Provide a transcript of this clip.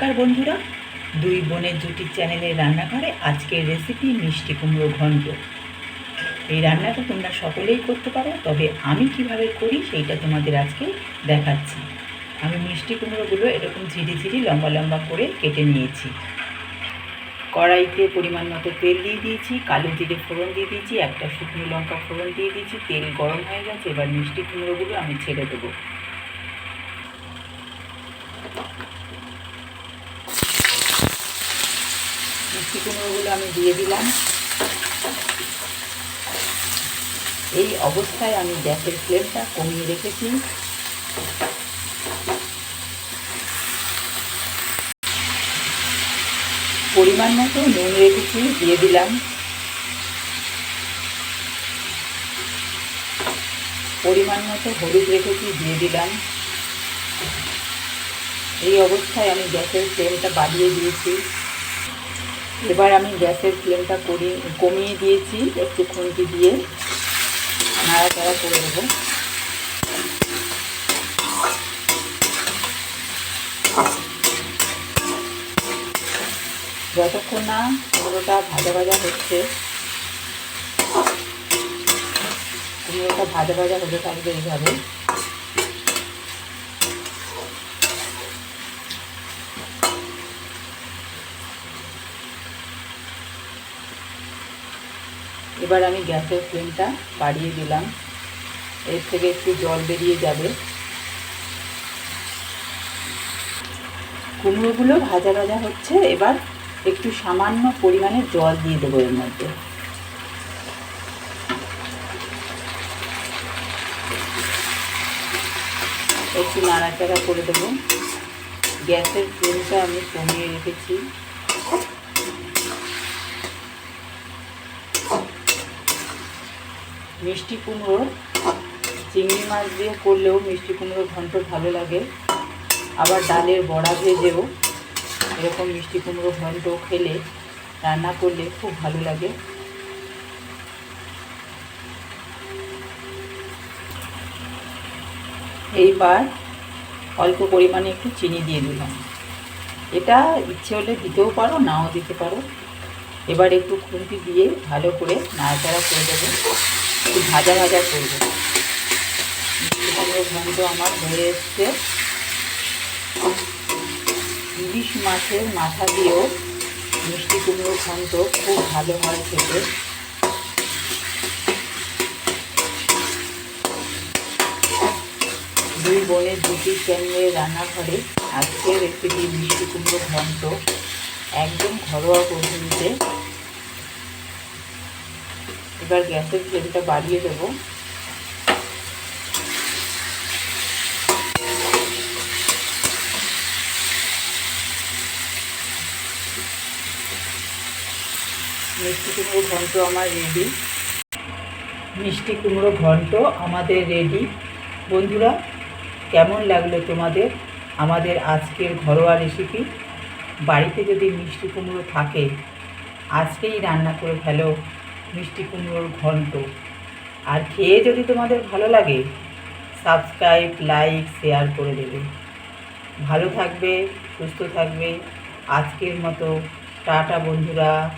নমস্কার বন্ধুরা। দুই বোনের জুটির চ্যানেলের রান্নাঘরে আজকের রেসিপি মিষ্টি কুমড়ো ঘন্ট। এই রান্নাটা তোমরা সকলেই করতে পারো, তবে আমি কীভাবে করি সেইটা তোমাদের আজকে দেখাচ্ছি। আমি মিষ্টি কুমড়োগুলো এরকম ঝিরি ঝিরি, লম্বা লম্বা করে কেটে নিয়েছি। কড়াইতে পরিমাণ মতো তেল দিয়ে দিয়েছি, কালো জিরে ফোড়ন দিয়ে দিয়েছি, একটা শুকনো লঙ্কা ফোড়ন দিয়ে দিয়েছি, তেল গরম হয়ে গেছে, এবার মিষ্টি কুমড়োগুলো আমি ছেড়ে দেবো। মিষ্টি কুমড়োগুলো আমি দিয়ে দিলাম। এই অবস্থায় আমি গ্যাসের ফ্লেমটা কমিয়ে রেখেছি। পরিমাণ মতো নুন রেখেছি, দিয়ে দিলাম। পরিমাণ মতো হলুদ রেখেছি, দিয়ে দিলাম। এই অবস্থায় আমি গ্যাসের ফ্লেমটা বাড়িয়ে দিয়েছি। এবার আমি গ্যাসের ফ্লেমটা করিয়ে কমিয়ে দিয়েছি একটু খুঁটি দিয়ে। নাড়াচাড়া করে দেবো যতক্ষণ না কুমড়োটা ভাজা ভাজা হচ্ছে, কুমড়োটা ভাজা ভাজা হতে থাকবে এইভাবে এবার আমি গ্যাসের ফ্লেমটা বাড়িয়ে দিলাম। এর থেকে একটু জল বেরিয়ে যাবে। কুমড়োগুলো ভাজা ভাজা হচ্ছে, এবার একটু সামান্য পরিমাণে জল দিয়ে দেবো এর মধ্যে। একটু নাড়াচাড়া করে দেবো। গ্যাসের ফ্লেমটা আমি কমিয়ে রেখেছি। মিষ্টি কুমড়ো, চিংড়ি মাছ দিয়ে করলেও মিষ্টি কুমড়ো ঘন্ট ভালো লাগে। আবার ডালের বড়া ভেজেও এরকম মিষ্টি কুমড়ো ঘন্ট খেলে, রান্না করলে খুব ভালো লাগে। এইবার অল্প পরিমাণে একটু চিনি দিয়ে দিলাম। এটা ইচ্ছে হলে দিতেও পারো, নাও দিতে পারো। এবার একটু খুন্তি দিয়ে ভালো করে নাড়াচাড়া করে দেবো। একটু ভাজা ভাজা করব। ঘন্ট আমার হয়ে এসছে। ইলিশ মাছের মাথা দিয়েও মিষ্টি কুমড়ো ঘন্ট খুব ভালো হয় খেতে। দুই বোনের দুটি চ্যানেলের রান্নাঘরে আজকের রেসিপি মিষ্টি কুমড়ো ঘন্ট একদম ঘরোয়া পদ্ধতিতে এবার গ্যাসের ফ্লেমটা বাড়িয়ে দেবো। মিষ্টি কুমড়ো ঘন্ট আমার রেডি মিষ্টি কুমড়ো ঘন্ট আমাদের রেডি বন্ধুরা, কেমন লাগল তোমাদের? আমাদের আজকের ঘরোয়া রেসিপি বাড়িতে যদি মিষ্টি কুমড়ো থাকে, আজকেই রান্না করে ফেলো। মিষ্টি কুমড়োর ঘন্ট। আর খেয়ে যদি তোমাদের ভালো লাগে সাবস্ক্রাইব লাইক শেয়ার করে দেবে। ভালো থাকবে, সুস্থ থাকবে। আজকের মতো টাটা বন্ধুরা।